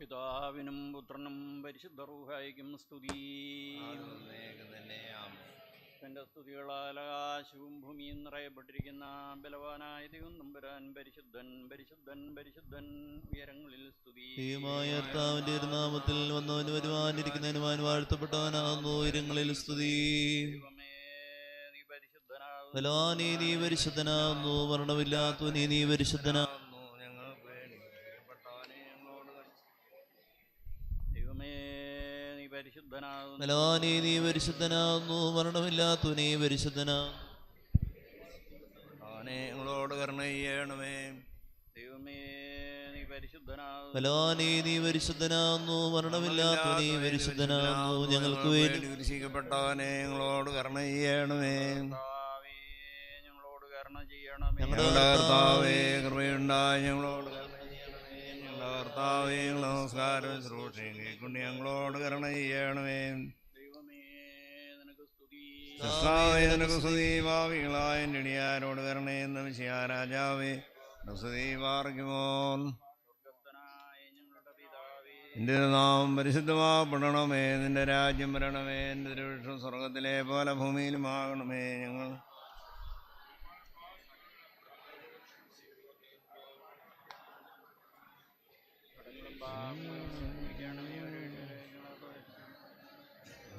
പിതാവിനും പുത്രനും പരിശുദ്ധ റൂഹായിക്കും സ്തുതി തന്റെ സ്തുതികളാൽ ആകാശവും ഭൂമിയും നിറയപ്പെട്ടിരിക്കുന്ന ബലവാനായ ദൈവം നമ്പുരാൻ പരിശുദ്ധൻ പരിശുദ്ധൻ പരിശുദ്ധൻ ഉയരങ്ങളിൽ സ്തുതി. നാമത്തിൽ വന്നവന് വരുവാനിരിക്കുന്നതിനുവാൻ വാഴ്ത്തപ്പെട്ടവനാകുന്നു ഉയരങ്ങളിൽ സ്തുതി. ദൈവമേ നീ പരിശുദ്ധനാകുന്നു. വർണമില്ലാത്തവനീ നീ പരിശുദ്ധനാ ഞങ്ങൾക്ക് വേണ്ടി പ്രിയപ്പെട്ടവനെ ഞങ്ങളോട് ദൈവമേ നീ പരിശുദ്ധനാകുന്നു ബലവാനേ നീ പരിശുദ്ധനാകുന്നു മരണമില്ലാത്തവനേ പരിശുദ്ധനാ. അവനെ ഞങ്ങളോട് കരുണ ചെയ്യണമേ. ദൈവമേ നീ പരിശുദ്ധനാകുന്നു. ബലവാനേ നീ പരിശുദ്ധനാകുന്നു മരണമില്ലാത്തവനേ പരിശുദ്ധനാകുന്നു. ഞങ്ങൾക്ക് വേണ്ടി കുരിശിക്കപ്പെട്ടവനെ ഞങ്ങളോട് കരുണ ചെയ്യണമേ. കർത്താവേ, ഞങ്ങളോട് കരുണ ചെയ്യണമേ. ഞങ്ങളുടെ ഞങ്ങളുടെ കർത്താവേ കൃപയുണ്ടായി ഞങ്ങളുടെ കർത്താവേ നമസ്കാരം. ശ്രോഷയും കേൾക്കൊണ്ട് ഞങ്ങളോട് കരുണ ചെയ്യണമേ. കർത്താവേ നിനക്ക് സ്തുതി. ഭാവികളായ ഞെടിയാരോട് കരുണയെന്ന വിഷയ രാജാവേ പിതാവേ. നിന്റെ നാം പരിശുദ്ധമാപ്പെടണമേ നിന്റെ രാജ്യം വരണമേ. നിന്റെ സ്വർഗത്തിലെ പോലെ ഭൂമിയിലുമാകണമേ ഞങ്ങൾ.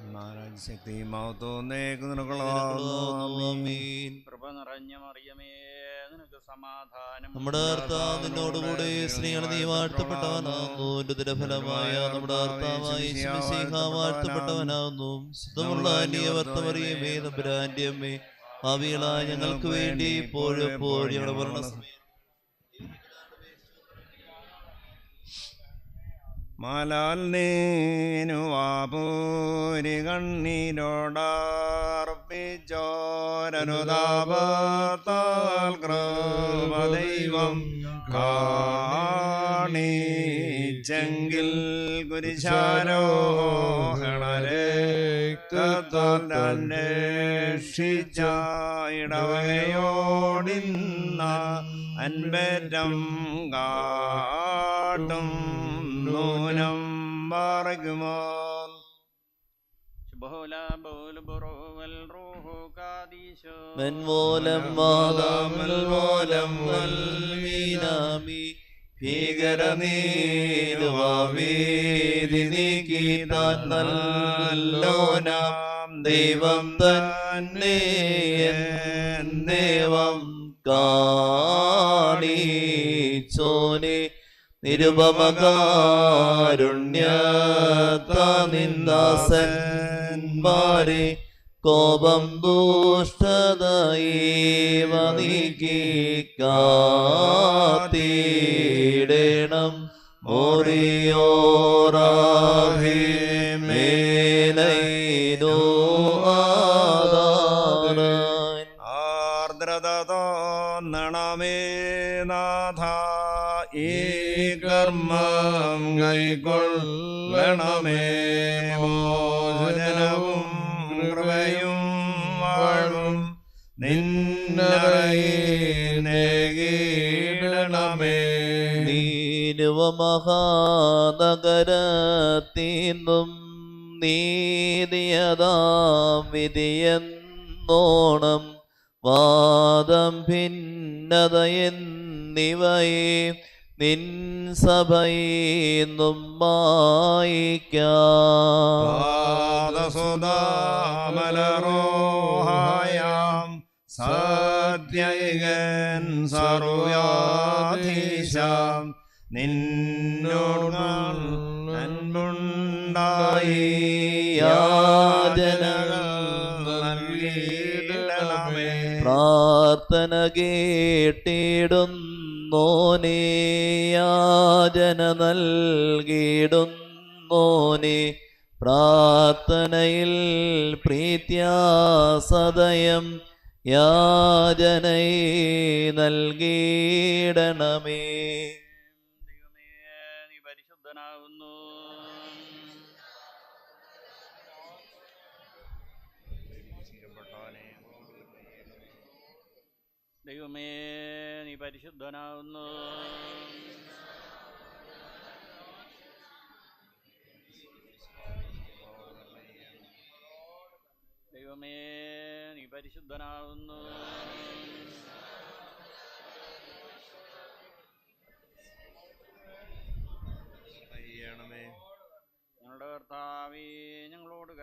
ഞങ്ങളെ ശക്തി. കൃപ നിറഞ്ഞ മറിയമേ നിനക്ക് സമാധാനം. നമ്മുടെ കർത്താവ് നിന്നോടുകൂടെ സ്ത്രീകൾ നീ വാഴ്ത്തപ്പെട്ടവനാകുന്നു എന്റെ തിരഫലമായ നമ്മുടെ കർത്താവായ ശിവസിംഹ വാഴ്ത്തപ്പെട്ടവനാകുന്നു. ശുദ്ധമുള്ള അന്യവർത്തമറിയമേ നമ്പുരാന്റെ അമ്മേ ഭാവികളായ ഞങ്ങൾക്ക് വേണ്ടി ഇപ്പോഴും എപ്പോഴും ഞങ്ങളുടെ ഭരണസമയം മാലാൽ നീനു വാപൂരി കണ്ണീരോടാർപ്പിച്ചോരനുതാപത്താൽ കൃപദൈവം കാണിച്ചെങ്കിൽ കുരിശാരോഹണരെ അന്വേഷിച്ച ഇടവകയോടിന്ന അൻപറ്റം കാട്ടും വൽമീനാമി ഭീകരനീരുവാവീതി നീക്കി താൻ നല്ലോനാം ദൈവം തന്നെ ദേവം ദൈവം കാണിച്ചോനെ. നിരുപമകാരുണ്യത്ത മാറി കോപം ദുഷ്ടതയേവ നീക്കി കൈക്കൊള്ളണമേ മോചനവും വിധിയെന്നോണം വാദം ഭിന്നതയെന്നിവയെ നിൻ സഭയെന്നും മായിക്കാം പാദസുതാമലരോഹായാം സത്യൈകൻ സർവ്യാധീശാം. നിന്നോട് അൻപുണ്ടായി യാചനകൾ നൽകിയിടണമേ. പ്രാർത്ഥന കേട്ടിടുന്നോനെ യാചന നൽകിയിടുന്നോനെ പ്രാർത്ഥനയിൽ പ്രീത്യാസദയം യാചനയെ നൽകിയിടണമേ. ദൈവമേ നീ പരിശുദ്ധനാകുന്നു. ദൈവമേ നീ പരിശുദ്ധനാകുന്നു. ഞങ്ങളുടെ കർത്താവേ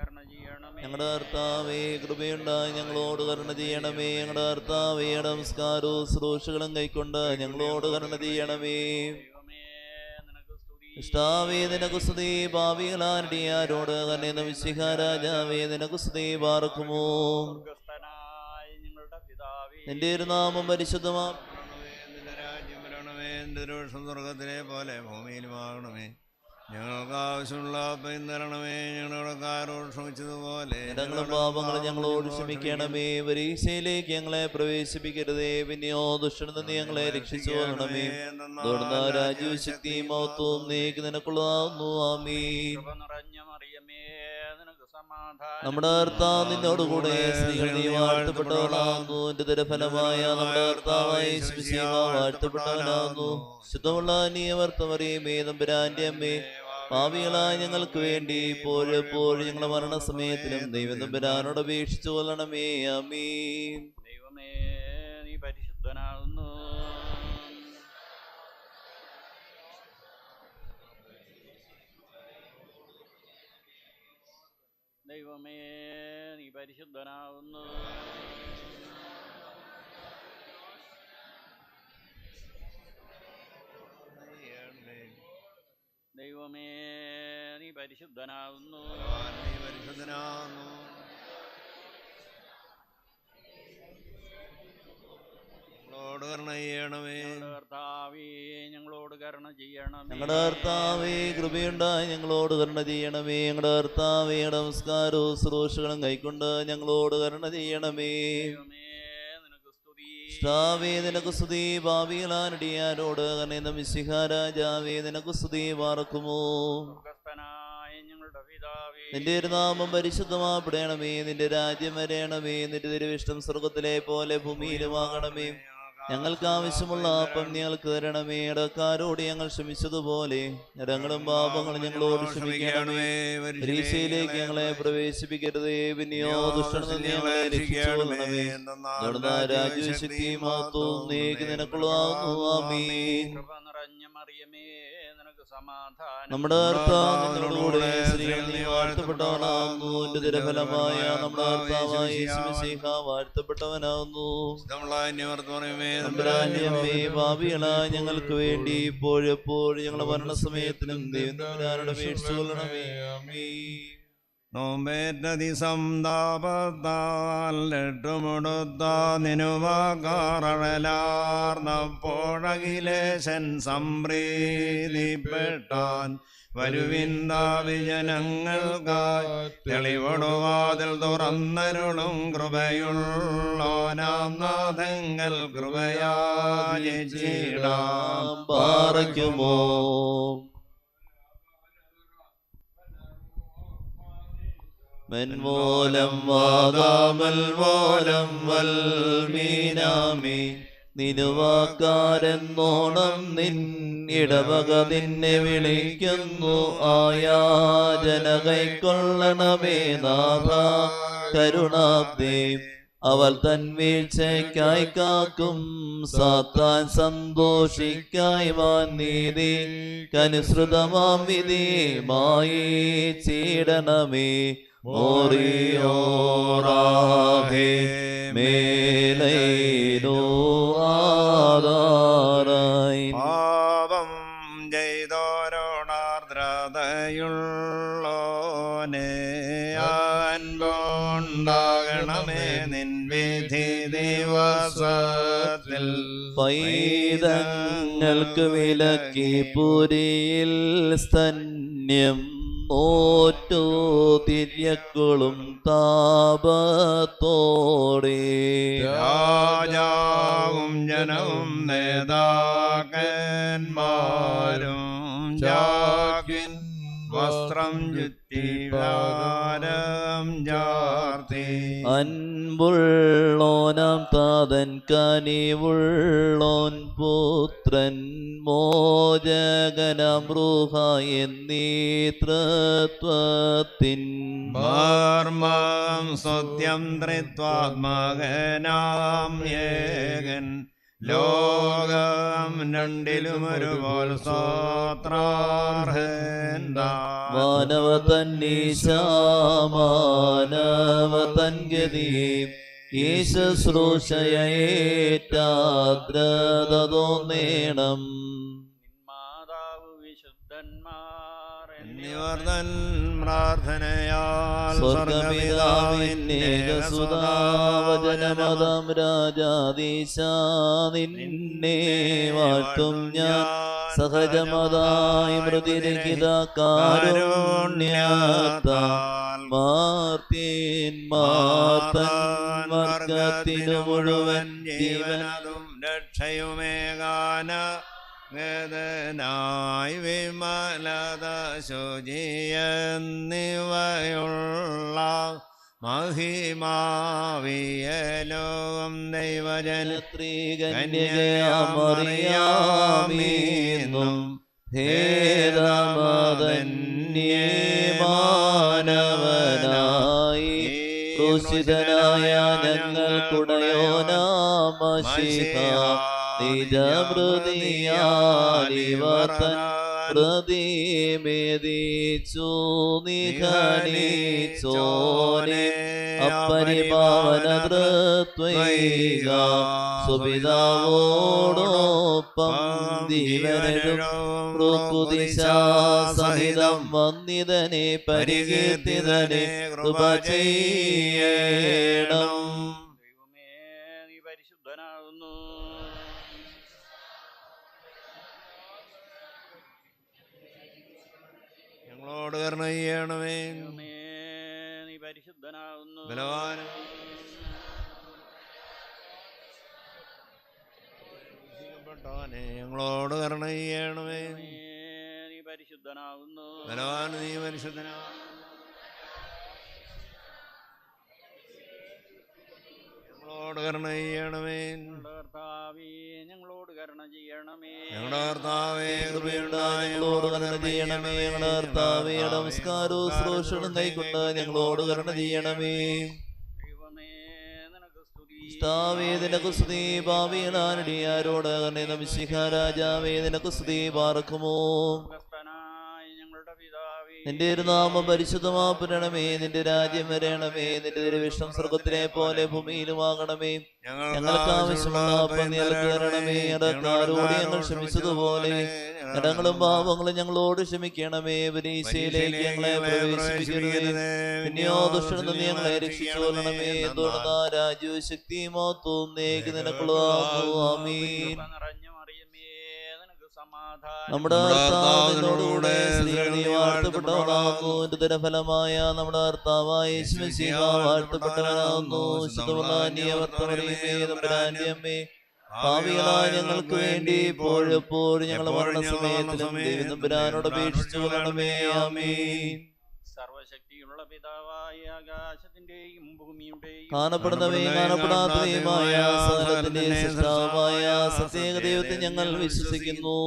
ഞങ്ങളോട് കർത്താവേ കൃപയുണ്ടായി ഞങ്ങളോട് കരുണ ചെയ്യണമേ. ഞങ്ങളുടെ കർത്താവേ നമസ്കാരവും ശ്രോഷകളും കൈക്കൊണ്ട് ഞങ്ങളോട് കരുണ ചെയ്യണമേ. ദൈവമേ നിനക്ക് സ്തുതി. ഇഷ്ടാവേ നിനക്ക് കുസ്തി ഭാവികളാരുടെ കന്നെ വിശിഖാരാജാവേ നിനക്ക് സ്തുതി പാർക്കുമോ? എന്റെ നിന്റെ ഒരു നാമം പരിശുദ്ധമാ രാജ്യം വരണമേ. രോഷം സ്വർഗത്തിലെ പോലെ ഭൂമിയിലുമാകണമേ ഞങ്ങൾക്ക് ആവശ്യമുള്ള പിന്തരണമേ തരണമേ. ഞങ്ങളുടെ കാരോട് ക്ഷമിച്ചതുപോലെ ഞങ്ങളുടെ പാപങ്ങൾ ഞങ്ങളോട് ക്ഷമിക്കണമേ. വരീശയിലേക്ക് ഞങ്ങളെ പ്രവേശിപ്പിക്കരുതേ. പിന്നെയോ ദുഷ്ടനിൽ നിന്ന് ഞങ്ങളെ രക്ഷിച്ചു കൊള്ളണമേ തുടർന്ന് ശക്തിയും മഹത്വവും നീക്ക് നിനക്കുള്ളതാവുന്നു. ആമീ നിറഞ്ഞ നമ്മുടെ കർത്താവ് നിന്നോടുകൂടെ സ്ത്രീകൾ നീ വാഴ്ത്തപ്പെട്ടവളാകുന്നു എന്റെ തരഫലമായ നമ്മുടെ കർത്താവായ വാഴ്ത്തപ്പെട്ടവനാകുന്നു. ശുദ്ധമുള്ള നീ വർത്തമറിയമേ നമ്പുരാന്റെ അമ്മേ. പാവികളായ ഞങ്ങൾക്ക് വേണ്ടി ഇപ്പോഴെപ്പോഴും ഞങ്ങളുടെ മരണസമയത്തിലും ദൈവം തമ്പുരാനോട് അപേക്ഷിച്ചു കൊള്ളണമേ അമീ ദൈവമേ നീ പരിശുദ്ധനാകുന്നു. ദൈവമേ നീ പരിശുദ്ധനാവുന്നു ദൈവമേ നീ പരിശുദ്ധനാകുന്നു. നീ പരിശുദ്ധനാകുന്നു. ഞങ്ങളോട് കരുണ ചെയ്യണമേ. ഞങ്ങളുടെ കർത്താവേ ഞങ്ങളോട് കരുണ ചെയ്യണമേ. ഞങ്ങളുടെ കർത്താവേ കൃപയുണ്ടായി ഞങ്ങളോട് കരുണ ചെയ്യണമേ. ഞങ്ങളുടെ കർത്താവേ നമസ്കാരവും ശ്രോഷകളും കൈക്കൊണ്ട് ഞങ്ങളോട് കരുണ ചെയ്യണമേ. ദൈവമേ നിനക്ക് സ്തുതി. ഷ്ടാവേ നിനക്ക് സ്തുതി. ഭാവികളാനടിയാരോട് കനേന്ദ മിശിഹാരാജാവേ നിനക്ക് സ്തുതി പാർക്കുമോ ഞങ്ങളുടെ പിതാവേ. നിന്റെ ഒരു നാമം പരിശുദ്ധമാപ്പെടണമേ നിന്റെ രാജ്യം വരയണമേ. നിന്റെ തിരുവിഷ്ടം സ്വർഗത്തിലെ പോലെ ഭൂമിയിലുമാകണമേ ഞങ്ങൾക്ക് ആവശ്യമുള്ള അപ്പം ഞങ്ങൾക്ക് തരണമേ ഇടക്കാരോട് ഞങ്ങൾ ക്ഷമിച്ചതുപോലെ ഞങ്ങളും പാപങ്ങളും ഞങ്ങളോട് ക്ഷമിക്കണമേ. പരീക്ഷയിലേക്ക് ഞങ്ങളെ പ്രവേശിപ്പിക്കരുതേ. പിന്നെയോ ദുഷ്ടനിൽ ഞങ്ങളെ രക്ഷിച്ചുകൊള്ളണമേ നീക്ക് നിനക്കുള്ളതാകുന്നു. കൃപ നിറഞ്ഞ മറിയമേ നിനക്ക് സമാധാനം നമ്മുടെ കർത്താവ് നിന്നോടുകൂടെ സ്ത്രീകൾ നീ വാഴ്ത്തപ്പെട്ടവനാകുന്നു. എന്റെ തിരഫലമായ നമ്മുടെ കർത്താവായ വാഴ്ത്തപ്പെട്ടവനാകുന്നു. അമ്മേ ഞങ്ങൾക്ക് വേണ്ടി ഇപ്പോഴെപ്പോഴും ഞങ്ങളുടെ മരണസമയത്തിനും ദൈവം തമ്പുരാനോട് അപേക്ഷിച്ചുകൊള്ളണമേ ആമീൻ ദിവസം സന്താപത്താൽ ലെട്ടുമുടുത്ത നിനുവാകാറഴലാർന്നപ്പോഴകിലേശൻ സംപ്രീതിപ്പെട്ടാൻ വരുവിന്ദാവി ജനങ്ങൾക്കായി തെളിവടുവാതിൽ തുറന്നരുളും കൃപയുള്ളോനാം നാഥങ്ങൾ കൃപയാചിടാം പാറയ്ക്കുമോ? മെൻമൂലം വാദാമൽ മൂലം വൽമീനാമി. നിരുവാക്കാരെന്നോണം നിൻ ഇടവക നിന്നെ വിളിക്കുന്നു. ആയാചന കൈക്കൊള്ളണമേ നാഥ. കരുണാബ്ദേ അവൾ തൻ വീഴ്ചയ്ക്കായി കാക്കും. സാത്താൻ സന്തോഷിക്കായി നീതി. കനുസൃതമാം വിധി മായി ചീടണമേ. മോറിയോറാഹേ മേലൈനോ പാപം ചെയ്തോരോടാർദ്രതയുള്ളോനെ അൻപുണ്ടാകണമേ നിൻ വിധി ദിവസത്തിൽ. പൈതങ്ങൾക്ക് വിലക്കി പുരിയിൽ സ്തന്യം ഓറ്റു തിര്യക്കുളും താപത്തോടെ. രാജാവും ജനവും നേതാക്കന്മാരും ജാഗ്യൻ വസ്ത്രം ചുറ്റിവാരം ജാർത്തി അൻപുള്ളോനാം താതൻ കനിവുള്ളോൻ പുത്ര പുത്രൻ മോചകനമൃഹ എന്നീത്രത്വത്തിൻ മർമ്മം സത്യം ത്രിത്വാത്മകനാം ഏകൻ. ലോകം രണ്ടിലും ഒരുപോൽ മാനവ തന്നീശാമാനവ തൻഗതി ഈ നേണം. തോന്നേണം തൻ പ്രാർത്ഥനയാൽ സ്വർഗപിതാവിന്നേകസുതാവചനമതം രാജാദീശ നിന്നെ വാഴ്ത്തും ഞാൻ സഹജമതായി മൃതിരഹിത കാരുണ്യത്താൽ മാർത്തിൻ മാർത്തൻ വർഗത്തിനു മുഴുവൻ ജീവനതും രക്ഷയുമേകാന. വേദനായി വിമലത ശുചിയെന്നിവയുള്ള മഹിമാവിയലോകം ദൈവജന ത്രികന്യകയമറിയാമീന്നും ഭേദമതന്യമാനവനായി ക്രൂശിതനായ ഞങ്ങൾക്കുടയോനാമശിഹ നിജമൃതിയാലിവർത്തൻ പ്രതിമേദിച്ചു നിഘനിച്ചോനെ അപ്പരിപാവന തൃത്വൈക സുപിതാവോടൊപ്പം ജീവനും സഹിതം വന്നിതനെ പരികീർത്തിതനെ കൃപ ചെയ്യണം. ഞങ്ങളോട് കരുണ ചെയ്യണമേ. നീ പരിശുദ്ധനാകുന്നു. ബലവാനും. ഞങ്ങളോട് കരുണ ചെയ്യണമേ. നീ പരിശുദ്ധനാകുന്നു. ബലവാൻ നീ പരിശുദ്ധനാ. ഞങ്ങളോട് കരുണ ചെയ്യണമേ. ഞങ്ങളുടെ കരുണ ചെയ്യണമേ. ഞങ്ങളുടെ കർത്താവേ കരുണ ചെയ്യണമേ. ഞങ്ങളുടെ കർത്താവേ നമസ്കാരവും ശ്രോഷണം കൈക്കൊണ്ട് ഞങ്ങളോട് കരുണ ചെയ്യണമേ. ദൈവമേ നിനക്ക് സ്തുതി. നിനക്ക് സ്തുതി. നമിശിഖ രാജാവേദന നിനക്ക് സ്തുതി. പാർക്കുമോ? നിന്റെ ഒരു നാമം പരിശുദ്ധമാപ്പരണമേ നിന്റെ രാജ്യം വരണമേ നിന്റെ തിരുവിഷ്ടം സ്വർഗത്തിലെ പോലെ ഭൂമിയിലുമാകണമേ ഞങ്ങൾക്ക് ആവശ്യമുള്ള അപ്പം നീ ഞങ്ങൾക്ക് തരണമേ ഇടക്കാരോട് ഞങ്ങൾ ക്ഷമിച്ചതുപോലെ ഇടങ്ങളും പാപങ്ങളും ഞങ്ങളോട് ക്ഷമിക്കണമേ. പരീക്ഷയിലേക്ക് ഞങ്ങളെ പ്രവേശിപ്പിക്കരുതേ. പിന്നെയോ നിന്ന് ഞങ്ങളെ രക്ഷിച്ചുകൊള്ളണമേ തുടർന്ന രാജ്യവും ശക്തിയുമോ തോന്നേക്ക് നിനക്കുള്ള ആമീൻ. നമ്മുടെ കർത്താവിനോടുകൂടെ എന്റെ ഫലമായ നമ്മുടെ കർത്താവായ വാഴ്ത്തപ്പെട്ടവനാകുന്നു ഭാവികളായ ഞങ്ങൾക്ക് വേണ്ടി ഇപ്പോഴെപ്പോഴും ഞങ്ങളുടെ മരണസമയത്തിലും ദൈവം തമ്പുരാനോട് അപേക്ഷിച്ചു കൊള്ളണമേ ആമീൻ. സർവശക്തിയുള്ള പിതാവായ ആകാശത്തിന്റെയും ഭൂമിയുടെയും കാണപ്പെടുന്നവയും കാണപ്പെടാത്തവയുമായ സകലത്തിന്റെ സൃഷ്ടാവുമായ സത്യേക ദൈവത്തെ ഞങ്ങൾ വിശ്വസിക്കുന്നു.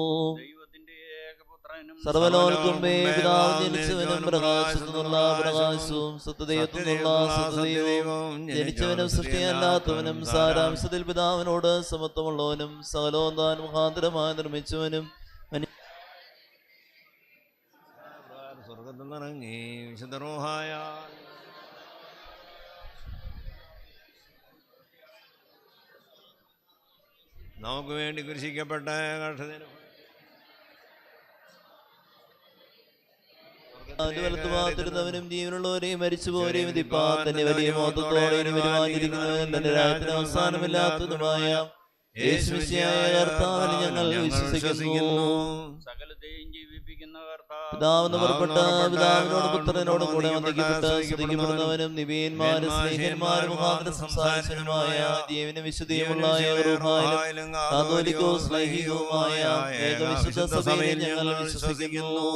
ദൈവത്തിന്റെ ഏകപുത്രനും സർവലോകത്തുമ്പേ പിതാവ് ജനിച്ചവനും പ്രകാശത്തുനിന്നുള്ള പ്രകാശവും സത്യദൈവത്തിനുള്ള സത്യദൈവവും ജനിച്ചവനും സൃഷ്ടിയല്ലാത്തവനും സാരാംശത്തിൽ പിതാവിനോട് സമത്വമുള്ളവനും സകലോന്താൻ താൻ മുഖാന്തരമായി നിർമ്മിച്ചവനും സ്വർഗത്തിൽ വിശുദ്ധരോഹായ. നമുക്ക് വേണ്ടി കൃഷിക്കപ്പെട്ട കർഷകനും ജീവനുള്ളവരെയും മരിച്ചുപോരെയും പോരെയും തന്നെ വലിയ മോത്തത്തോടെയും വരുവാനിരിക്കുന്നവനും തന്റെ രാജ്യത്തിന് അവസാനമില്ലാത്തതുമായ ഞങ്ങൾ വിശ്വസിക്കുന്നു. സകലത്തെയും പിതാവെന്ന് പുറപ്പെട്ട പിതാവിനോട് പുത്രനോട് കൂടെ വന്ദിക്കപ്പെട്ട സ്തുതിക്കപ്പെടുന്നവനും നിവീന്മാരും സ്നേഹന്മാരും മുഖാന്തരം സംസാരിച്ചവനുമായ ജീവനും വിശുദ്ധിയുമുള്ള ഏകരൂപായാലും കാതോലിക്കവും സ്ലൈഹികവുമായ ഏകവിശുദ്ധ സഭയിൽ ഞങ്ങൾ വിശ്വസിക്കുന്നു.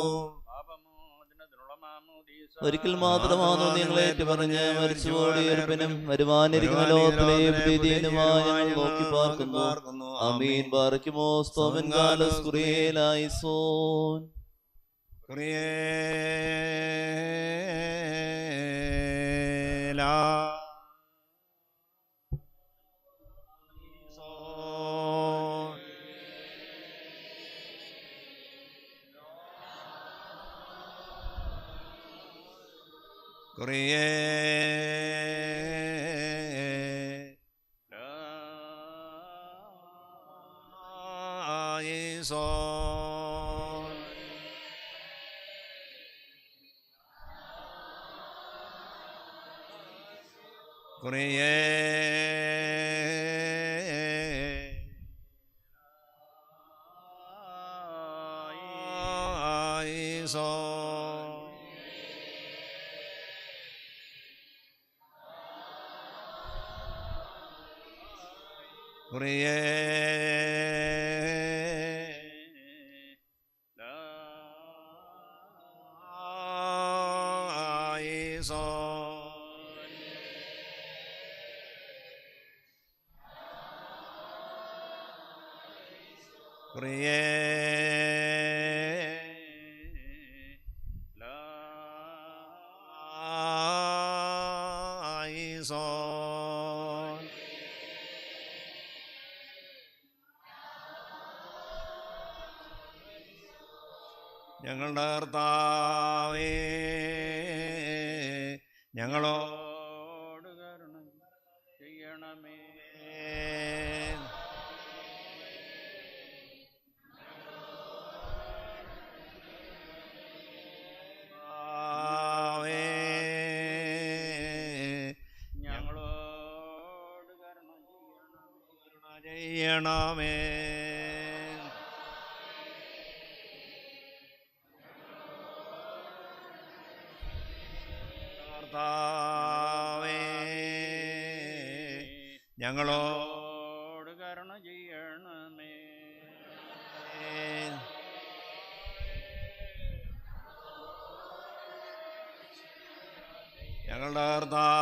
പാപമോചനത്തിനുള്ള ഒരിക്കൽ മാത്രമാണോ നിങ്ങൾ പറഞ്ഞ് മരിച്ചുപോടി ഉറപ്പിനും വരുവാനിരിക്കുന്ന ലോകത്തിലെ പ്രീതിയനുമായി ഞങ്ങൾ നോക്കി പാർക്കുന്നു. അമീൻ. പാർക്കുമോ സ്തോമൻ കാലസ് കുറിയേലായി സോൻ. കുറിയേലാ സോൻ കുറിയേ സോൻ ഞങ്ങളുടെ കർത്താവേ ചെയ്യണമേ. ഞങ്ങളോട് കരുണ ചെയ്യണമേ. ഞങ്ങളുടെ കർത്താവേ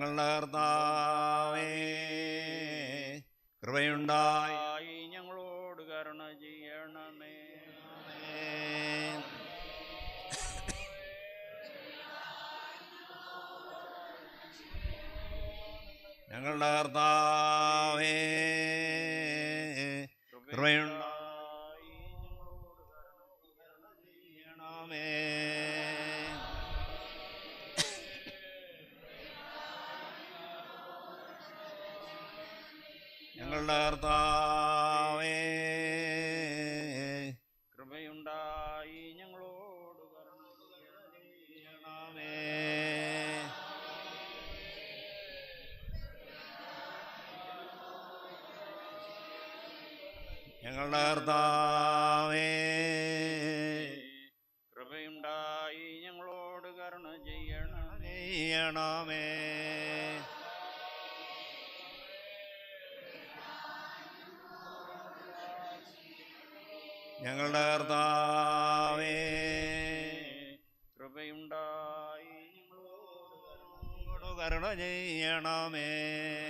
ഞങ്ങളുടെ കർത്താവേ കൃപയുണ്ടായി. ഞങ്ങളോട് കരുണ ചെയ്യണമേ. ഞങ്ങളുടെ കർത്താവേ ഞങ്ങളുടെ കർത്താവേ. കൃപയുണ്ടായി ഞങ്ങളോട് കരുണ ചെയ്യണമേ. ചെയ്യണമേ. ഞങ്ങളുടെ കർത്താവേ. കൃപയുണ്ടായി ഞങ്ങളോട് കരുണ ചെയ്യണമേ.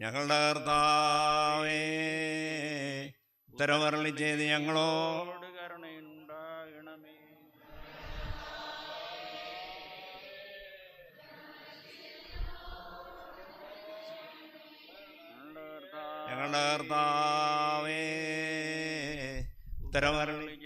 ഞങ്ങളുടെ കർത്താവേ ഉത്തരവരളി ചെയ്ത് ഞങ്ങളോട് ഞങ്ങളോട് കർത്താവേ ഉത്തരവരളി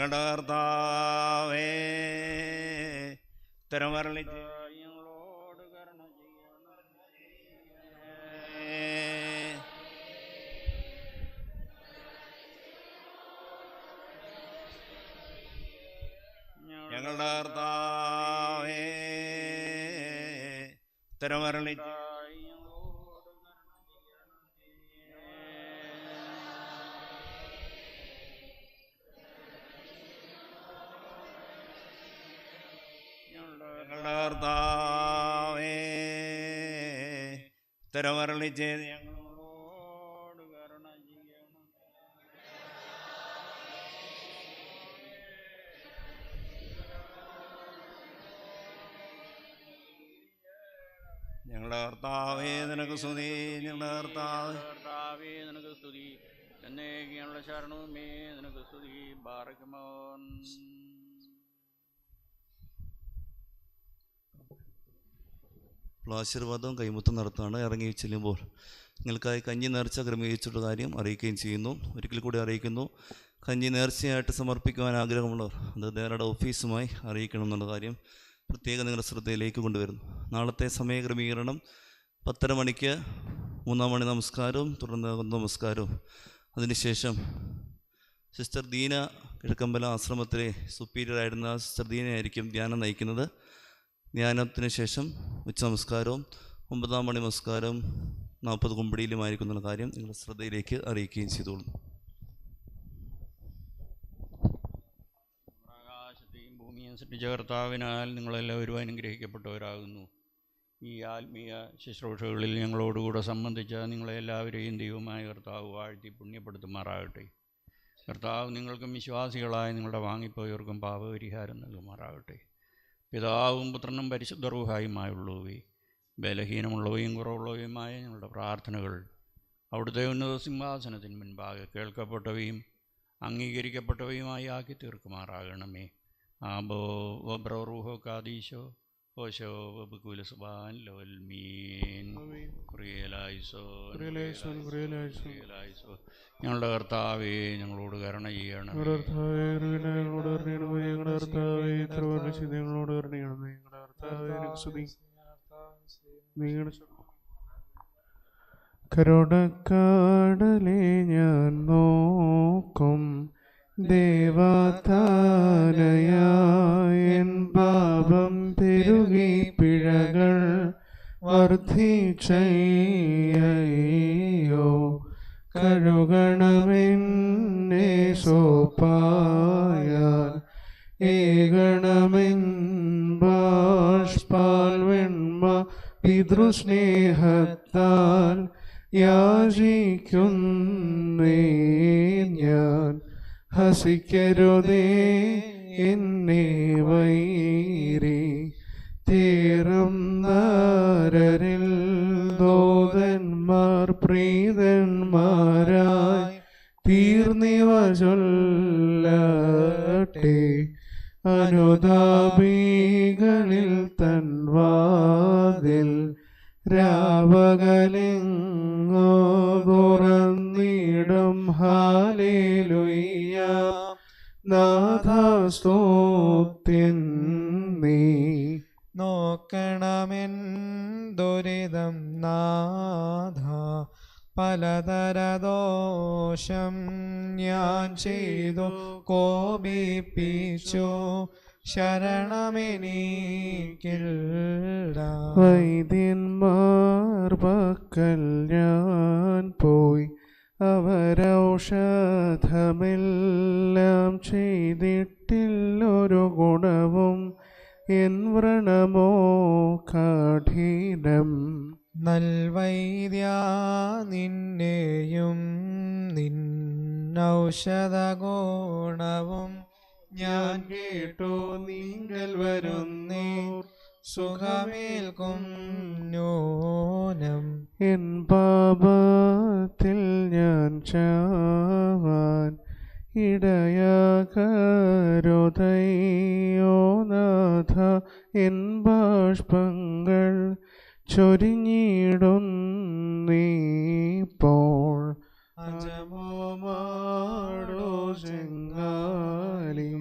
ഞങ്ങളുടെ കർത്താവേ ഞങ്ങളുടെ കർത്താവേ നിനക്ക് സ്തുതി. ഞങ്ങളുടെ കർത്താവ്. കർത്താവേ നിനക്ക് സ്തുതി. എന്നേക്കുള്ള ശരണവുമേ നിനക്ക് സ്തുതി. ബാറക്കുമോൻ ആശീർവാദവും കൈമുത്തം നടത്താണ് ഇറങ്ങി ചെല്ലുമ്പോൾ നിങ്ങൾക്കായി കഞ്ഞി നേർച്ച ക്രമീകരിച്ചിട്ടുള്ള കാര്യം അറിയിക്കുകയും ചെയ്യുന്നു. ഒരിക്കൽ കൂടി അറിയിക്കുന്നു. കഞ്ഞി നേർച്ചയായിട്ട് സമർപ്പിക്കുവാൻ ആഗ്രഹമുള്ളവർ അത് നേരുടെ ഓഫീസുമായി അറിയിക്കണം എന്നുള്ള കാര്യം പ്രത്യേകം നിങ്ങളുടെ ശ്രദ്ധയിലേക്ക് കൊണ്ടുവരുന്നു. നാളത്തെ സമയക്രമീകരണം പത്തര മണിക്ക് മൂന്നാം മണി നമസ്കാരവും തുടർന്ന് നമസ്കാരവും. അതിനുശേഷം സിസ്റ്റർ ദീന കിഴക്കമ്പല ആശ്രമത്തിലെ സുപ്പീരിയർ ആയിരുന്ന സിസ്റ്റർ ദീനയായിരിക്കും ധ്യാനം നയിക്കുന്നത്. ധ്യാനത്തിന് ശേഷം ഉച്ച നമസ്കാരവും ഒമ്പതാം മണി നമസ്കാരം നാൽപ്പത് കുമ്പടിയിലുമായിരിക്കും എന്നുള്ള കാര്യം നിങ്ങളുടെ ശ്രദ്ധയിലേക്ക് അറിയിക്കുകയും ചെയ്തോളൂ ഭൂമിയും സൃഷ്ടിച്ച കർത്താവിനാൽ നിങ്ങളെല്ലാവരും അനുഗ്രഹിക്കപ്പെട്ടവരാകുന്നു. ഈ ആത്മീയ ശുശ്രൂഷകളിൽ ഞങ്ങളോടുകൂടെ സംബന്ധിച്ച നിങ്ങളെല്ലാവരെയും ദൈവമായ കർത്താവ് വാഴ്ത്തി പുണ്യപ്പെടുത്തുമാറാകട്ടെ. കർത്താവ് നിങ്ങൾക്കും വിശ്വാസികളായ നിങ്ങളുടെ വാങ്ങിപ്പോയവർക്കും പാപപരിഹാരം നൽകുമാറാകട്ടെ. പിതാവും പുത്രനും പരിശുദ്ധ റൂഹായുമായുള്ളവേ ബലഹീനമുള്ളവയും കുറവുള്ളവയുമായ ഞങ്ങളുടെ പ്രാർത്ഥനകൾ അവിടുത്തെ ഉന്നത സിംഹാസനത്തിന് മുൻപാകെ കേൾക്കപ്പെട്ടവയും അംഗീകരിക്കപ്പെട്ടവയുമായി ആക്കി തീർക്കുമാറാകണമേ ആബോ വബ്രൂഹോ കാദീശോ ഓശോ വബുകുലസുബാൻ ലോൽ മീൻ കുറിയലായിസോ കുറിയലായിസോൻ, കുറിയലായിസോൻ. കുറിയലായിസോ ഞങ്ങളുടെ കർത്താവേ ഞങ്ങളോട് കരുണ ചെയ്യണം ഞങ്ങളുടെ കർത്താവേ, കരുണ ഞങ്ങളോട് ഞങ്ങളുടെ കർത്താവേ, തിരുവരുള ഞങ്ങളോട് കരുണയണമേ. ഞങ്ങളുടെ കർത്താവേ, നിനക്ക് നിങ്ങളുടെ കരുണക്കാടലെ ഞാൻ നോക്കും. ദേവാതാനയായൻ പാപം പെരുകി പിഴകൾ വർദ്ധിച്ചയ്യോ കഴുകണമെന്നെ സോപ്പായ ഏകണമെൻ ബാഷ്പാൽവെൺമ പിതൃസ്നേഹത്താൽ യാചിക്കുന്നേ ഞാൻ. ഹസിക്കരുതേ എന്നെ വൈരി. തീരം നാരരിൽ ദോതന്മാർ പ്രീതന്മാരായി തീർന്നിവ ചൊല്ലട്ടെ. അനുതാപികളിൽ നൽവൈദ്യ നിന്നെയും നിന്നൗഷധ ഗുണവും ഞാൻ കേട്ടു. നിങ്ങൾ വരുന്നേ സുഖമേൽക്കും ന്യൂനം. എൻ പാപത്തിൽ ഞാൻ ചാവാൻ ഇടയാകരുതയോ നാഥ. എൻ ബാഷ്പങ്ങൾ ചൊരിഞ്ഞിടുന്നീപ്പോൾ അജമോ മാടോ ചെങ്ങാലി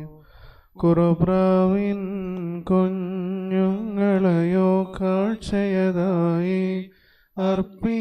കുറുപ്രാവിൻ കുഞ്ഞുങ്ങളെയോ കാഴ്ചയതായി അർപ്പിക്കുന്നില്ല.